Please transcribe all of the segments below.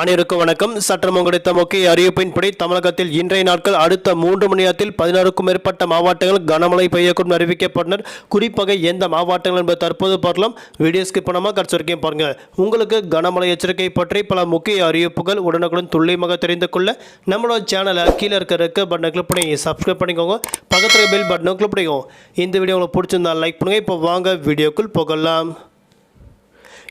அனைவருக்கும் வணக்கம். சற்றம் கிடைத்த முக்கிய அறிவிப்பின்படி தமிழகத்தில் இன்றைய நாட்கள் அடுத்த மூன்று மணி நேரத்தில் பதினாறுக்கும் மேற்பட்ட மாவட்டங்கள் கனமழை பெய்யக்கூடும் அறிவிக்கப்பட்டனர். குறிப்பாக எந்த மாவட்டங்கள் என்பது தற்போது பார்க்கலாம். வீடியோ ஸ்கிப் பண்ணாமல் பாருங்கள் பாருங்க. உங்களுக்கு கனமழை எச்சரிக்கை பற்றி பல முக்கிய அறிவிப்புகள் உடனுக்குடன் துல்லியமாக தெரிந்து கொள்ள நம்மளோட சேனலை கீழே இருக்க இருக்க பட்டனை கிளிக் பண்ணி சப்ஸ்கிரைப் பண்ணிக்கோங்க. பக்கத்தில் பெல் பட்டனை கிளிக் பண்ணிக்கோங்க. இந்த வீடியோ உங்களுக்கு பிடிச்சிருந்தா லைக் பண்ணுங்கள் இப்போ வாங்க வீடியோக்குள் போகலாம்.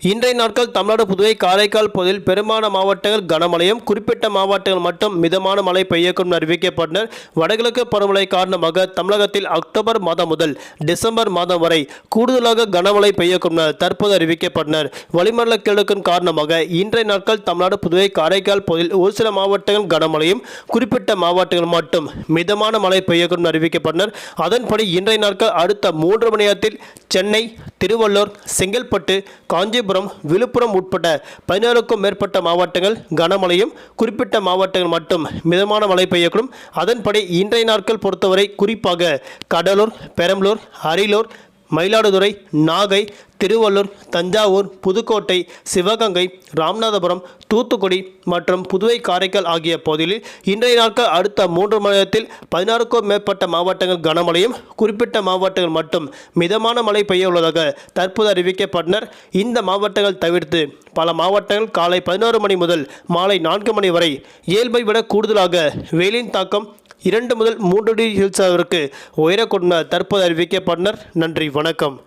இன்றைய நாட்கள் தமிழ்நாடு புதுவை காரைக்கால் பகுதியில் பெரும்பாலான மாவட்டங்கள் கனமழையும் குறிப்பிட்ட மாவட்டங்கள் மட்டும் மிதமான மழை பெய்யக்கும் அறிவிக்கப்பட்டனர். வடகிழக்கு பருவமழை காரணமாக தமிழகத்தில் அக்டோபர் மாதம் முதல் டிசம்பர் மாதம் வரை கூடுதலாக கனமழை பெய்யக்கும் தற்போது அறிவிக்கப்பட்டனர். வளிமண்டல கிழக்கின் காரணமாக இன்றைய நாட்கள் தமிழ்நாடு புதுவை காரைக்கால் பகுதியில் ஒரு சில மாவட்டங்கள் கனமழையும் குறிப்பிட்ட மாவட்டங்கள் மட்டும் மிதமான மழை பெய்யக்கும் அறிவிக்கப்பட்டனர். அதன்படி இன்றைய நாட்கள் அடுத்த மூன்று மணி நேரத்தில் சென்னை திருவள்ளூர் செங்கல்பட்டு காஞ்சிபுரம் விழுப்புரம் உட்பட பதினேழுக்கும் மேற்பட்ட மாவட்டங்கள் கனமழையும் குறிப்பிட்ட மாவட்டங்கள் மட்டும் மிதமான மழை பெய்யக்கூடும். அதன்படி இன்றைய நாட்கள் பொறுத்தவரை குறிப்பாக கடலூர் பெரம்பலூர் அரியலூர் மயிலாடுதுறை நாகை திருவள்ளூர் தஞ்சாவூர் புதுக்கோட்டை சிவகங்கை ராமநாதபுரம் தூத்துக்குடி மற்றும் புதுவை காரைக்கால் ஆகிய பகுதிகளில் இன்றைய நாட்கள் அடுத்த மூன்று மாதத்தில் பதினாறுக்கும் மேற்பட்ட மாவட்டங்கள் கனமழையும் குறிப்பிட்ட மாவட்டங்கள் மட்டும் மிதமான மழை பெய்ய உள்ளதாக தற்போது அறிவிக்கப்பட்டனர். இந்த மாவட்டங்கள் தவிர்த்து பல மாவட்டங்கள் காலை பதினோரு மணி முதல் மாலை நான்கு மணி வரை இயல்பை விட கூடுதலாக வெயிலின் தாக்கம் இரண்டு முதல் மூன்று டிகிரி செல்சியஸிற்கு உயரக்கூடும் தற்போது அறிவிக்கப்பட்டனர். நன்றி வணக்கம்.